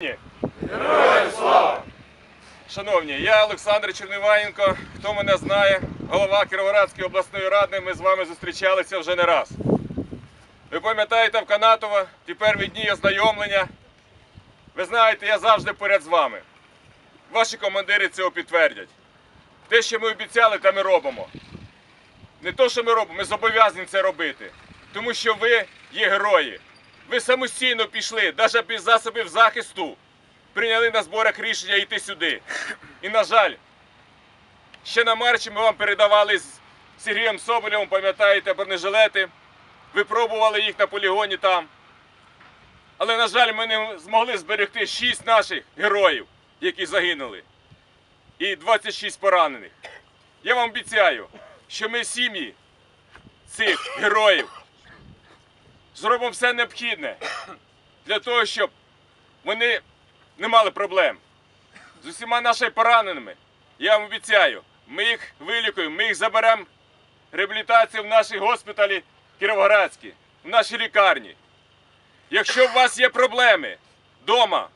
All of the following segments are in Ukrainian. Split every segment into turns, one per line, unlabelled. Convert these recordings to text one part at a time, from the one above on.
Героям слава! Шановні, я Олександр Черниваєнко. Хто мене знає, голова Кіровоградської обласної ради. Ми з вами зустрічалися вже не раз. Ви пам'ятаєте в Канатово ті перві дні ознайомлення. Ви знаєте, я завжди поряд з вами. Ваші командири цього підтвердять. Те, що ми обіцяли, те ми робимо. Не то, що ми робимо, ми зобов'язані це робити. Тому що ви є герої. Ви самостійно пішли, навіть без засобів захисту, прийняли на зборах рішення йти сюди. І, на жаль, ще на марчі ми вам передавали з Сергієм Соболєвим, пам'ятаєте, бронежилети. Ви пробували їх на полігоні там. Але, на жаль, ми не змогли зберегти 6 наших героїв, які загинули, і 26 поранених. Я вам обіцяю, що ми сім'ї цих героїв зробимо все необхідне для того, щоб вони не мали проблем. З усіма нашими пораненими, я вам обіцяю, ми їх вилікуємо, ми їх заберемо реабілітацію в наші госпіталі Кіровоградські, в нашій лікарні. Якщо у вас є проблеми вдома,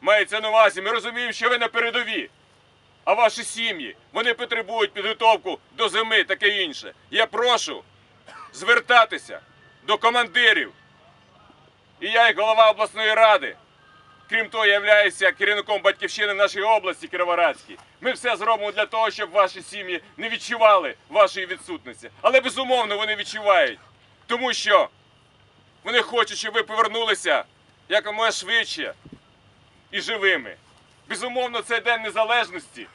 мається на увазі, ми розуміємо, що ви на передовій, а ваші сім'ї, вони потребують підготовку до зими, таке інше. Я прошу звертатися до командирів. І я, як голова обласної ради, крім того, являюся керівником батьківщини в нашій області Кіровоградській. Ми все зробимо для того, щоб ваші сім'ї не відчували вашої відсутності. Але безумовно вони відчувають, тому що вони хочуть, щоб ви повернулися якомога швидше і живими. Безумовно, це День Незалежності,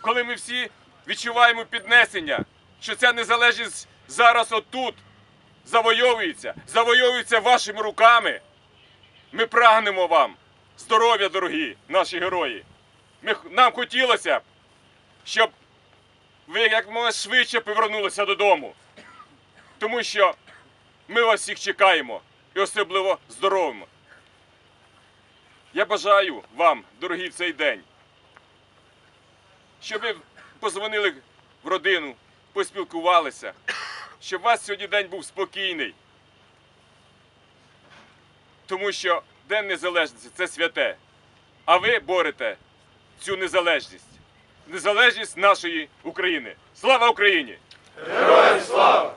коли ми всі відчуваємо піднесення, що ця незалежність зараз отут завойовується, завойовується вашими руками. Ми прагнемо вам здоров'я, дорогі наші герої. Ми, нам хотілося б, щоб ви якомога швидше повернулися додому. Тому що ми вас всіх чекаємо і особливо здоровими. Я бажаю вам, дорогі, в цей день, щоб ви позвонили в родину, поспілкувалися, щоб у вас сьогодні день був спокійний. Тому що День Незалежності це святе. А ви борете цю незалежність. Незалежність нашої України. Слава Україні!
Героям слава!